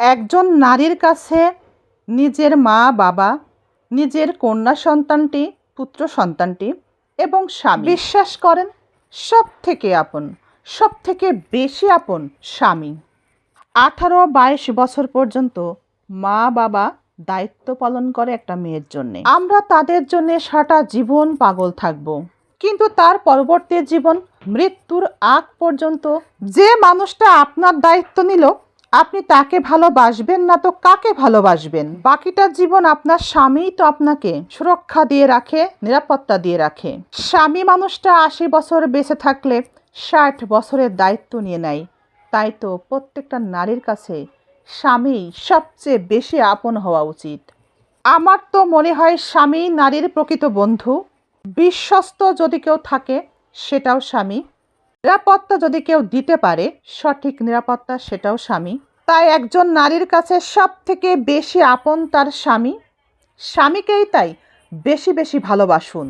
একজন নারীর কাছে নিজের মা বাবা নিজের কন্যা সন্তানটি পুত্র সন্তানটি এবং স্বামী। বিশ্বাস করেন? সব থেকে আপন সব থেকে বেশি আপন স্বামী। আঠারো বাইশ বছর পর্যন্ত মা বাবা দায়িত্ব পালন করে একটা মেয়ের জন্য। আমরা তাদের জন্য সারা জীবন পাগল থাকব। কিন্তু তার পরবর্তী জীবন মৃত্যুর আগ পর্যন্ত যে মানুষটা আপনার দায়িত্ব নিল আপনি তাকে ভালোবাসবেন না তো কাকে ভালোবাসবেন? বাকিটা জীবন আপনার স্বামীই তো আপনাকে সুরক্ষা দিয়ে রাখে, নিরাপত্তা দিয়ে রাখে। স্বামী মানুষটা আশি বছর বেঁচে থাকলে ষাট বছরের দায়িত্ব নিয়ে নেয়। তাই তো প্রত্যেকটা নারীর কাছে স্বামী সবচেয়ে বেশি আপন হওয়া উচিত। আমার তো মনে হয় স্বামী নারীর প্রকৃত বন্ধু। বিশ্বস্ত যদি কেউ থাকে, সেটাও স্বামী। নিরাপত্তা যদি কেউ দিতে পারে, সঠিক নিরাপত্তা সেটাও স্বামী। তাই একজন নারীর কাছে সব থেকে বেশি আপন তার স্বামী। স্বামীকেই তাই বেশি বেশি ভালোবাসুন।